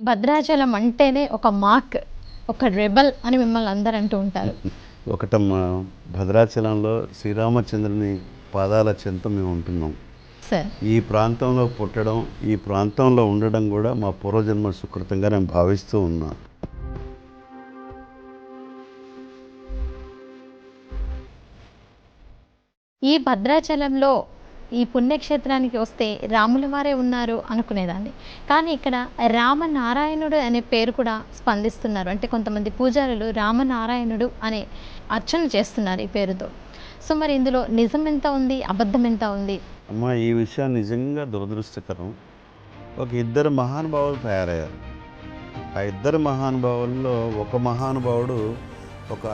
భద్రాచలం అంటేనే ఒక మాక్ ఒక రెబల్ అని మిమ్మల్ని అందరూ అంటూ ఉంటారు. ఒకటమ్మ భద్రాచలంలో శ్రీరామచంద్రుని పాదాల చెంత మేము ఉంటున్నాం. సార్ ఈ ప్రాంతంలో పుట్టడం ఈ ప్రాంతంలో ఉండడం కూడా మా పూర్వజన్మ సుకృతంగా నేను భావిస్తూ ఉన్నా. ఈ భద్రాచలంలో ఈ పుణ్యక్షేత్రానికి వస్తే రాముల వారే ఉన్నారు అనుకునేదాన్ని. కానీ ఇక్కడ రామనారాయణుడు అనే పేరు కూడా స్పందిస్తున్నారు. అంటే కొంతమంది పూజారులు రామనారాయణుడు అనే అర్చన చేస్తున్నారు ఈ పేరుతో. సో మరి ఇందులో నిజం ఎంత ఉంది? అబద్ధం ఎంత ఉంది? అమ్మ ఈ విషయం నిజంగా దురదృష్టకరం. ఒక ఇద్దరు మహానుభావులు తయారయ్యారు. ఆ ఇద్దరు మహానుభావుల్లో ఒక మహానుభావుడు ఒక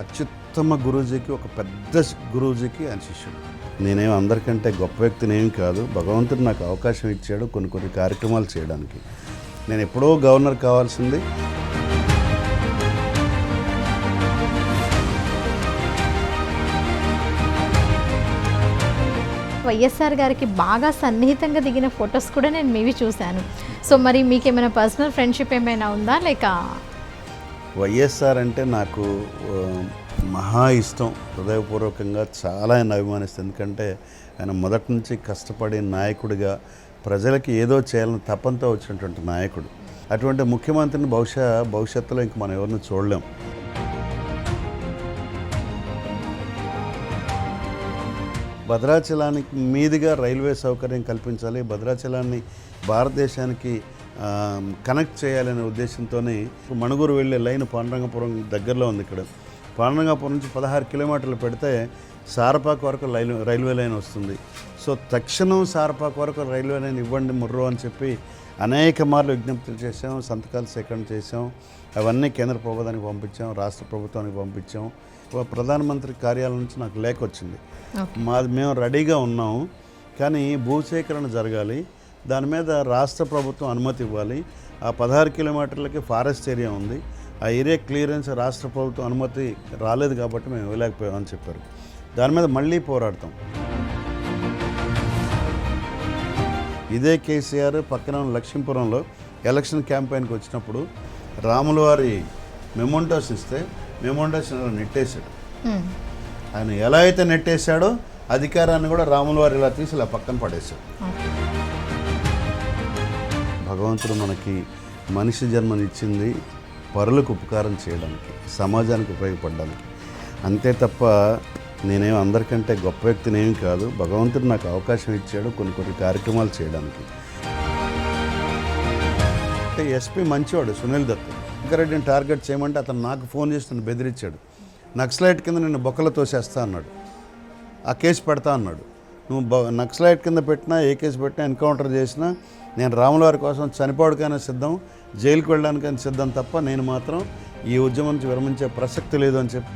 అత్యుత్తమ గురూజీకి ఒక పెద్ద గురూజీకి ఆయన శిష్యుడు. నేనేం అందరికంటే గొప్ప వ్యక్తిని కాదు. భగవంతుడు నాకు అవకాశం ఇచ్చాడు కొన్ని కొన్ని కార్యక్రమాలు చేయడానికి. నేను ఎప్పుడో గవర్నర్ కావాల్సింది. వైఎస్ఆర్ గారికి బాగా సన్నిహితంగా దిగిన ఫొటోస్ కూడా నేను మీవి చూశాను. సో మరి మీకు ఏమైనా పర్సనల్ ఫ్రెండ్షిప్ ఏమైనా ఉందా? లేక వైఎస్ఆర్ అంటే నాకు మహా ఇష్టం. హృదయపూర్వకంగా చాలా ఆయన అభిమానిస్తాను ఎందుకంటే ఆయన మొదటి నుంచి కష్టపడి నాయకుడిగా ప్రజలకి ఏదో చేయాలని తపంతో వచ్చినటువంటి నాయకుడు. అటువంటి ముఖ్యమంత్రిని బహుశా భవిష్యత్తులో ఇంక మనం ఎవరిని చూడలేం. భద్రాచలానికి మీదుగా రైల్వే సౌకర్యం కల్పించాలి. భద్రాచలాన్ని భారతదేశానికి కనెక్ట్ చేయాలనే ఉద్దేశంతోనే మణుగూరు వెళ్ళే లైన్ పాండరంగపురం దగ్గరలో ఉంది ఇక్కడ. పాండురంగపురం నుంచి పదహారు కిలోమీటర్లు పెడితే సారపాక వరకు రైలు రైల్వే లైన్ వస్తుంది. సో తక్షణం సారపాక వరకు రైల్వే లైన్ ఇవ్వండి ముర్రు అని చెప్పి అనేక మార్లు విజ్ఞప్తులు చేసాం సంతకాలు సేకరణ చేసాం అవన్నీ కేంద్ర ప్రభుత్వానికి పంపించాం రాష్ట్ర ప్రభుత్వానికి పంపించాం. ప్రధానమంత్రి కార్యాలయం నుంచి నాకు లేఖ వచ్చింది. మాది మేము రెడీగా ఉన్నాము కానీ భూసేకరణ జరగాలి దాని మీద రాష్ట్ర ప్రభుత్వం అనుమతి ఇవ్వాలి. ఆ పదహారు కిలోమీటర్లకి ఫారెస్ట్ ఏరియా ఉంది. ఆ ఏరియా క్లియరెన్స్ రాష్ట్ర ప్రభుత్వం అనుమతి రాలేదు కాబట్టి మేము ఇవ్వలేకపోయామని చెప్పారు. దాని మీద మళ్ళీ పోరాడతాం. ఇదే కేసీఆర్ పక్కన ఉన్న లక్ష్మీపురంలో ఎలక్షన్ క్యాంపెయిన్కి వచ్చినప్పుడు రాముల వారి మెమోంటోస్ ఇస్తే మెమోంటోస్ నెట్టేశాడు. ఆయన ఎలా అయితే నెట్టేశాడో అధికారాన్ని కూడా రాముల వారు ఇలా తీసి ఇలా పక్కన పడేశాడు. భగవంతుడు మనకి మనిషి జన్మనిచ్చింది. పరులకు ఉపకారం చేయడానికి సమాజానికి ఉపయోగపడడానికి. అంతే తప్ప నేనేం అందరికంటే గొప్ప వ్యక్తిని కాదు భగవంతుడు నాకు అవకాశం ఇచ్చాడు కొన్ని కొన్ని కార్యక్రమాలు చేయడానికి. అంటే ఎస్పీ మంచివాడు సునీల్ దత్. రెడ్డిని టార్గెట్ చేయమంటే అతను నాకు ఫోన్ చేసి నన్ను బెదిరించాడు. నక్సలైట్ కింద నేను బొక్కలు తోసేస్తా అన్నాడు. ఆ కేసు పెడతా అన్నాడు. నువ్వు బ- నక్సలైట్ కింద పెట్టినా ఏ కేసు పెట్టినా ఎన్కౌంటర్ చేసినా నేను రాముల వారి కోసం చనిపోవడానికైనా సిద్ధం జైలుకి వెళ్ళడానికైనా సిద్ధం తప్ప నేను మాత్రం ఈ ఉద్యమం నుంచి విరమించే ప్రసక్తి లేదు అని చెప్పి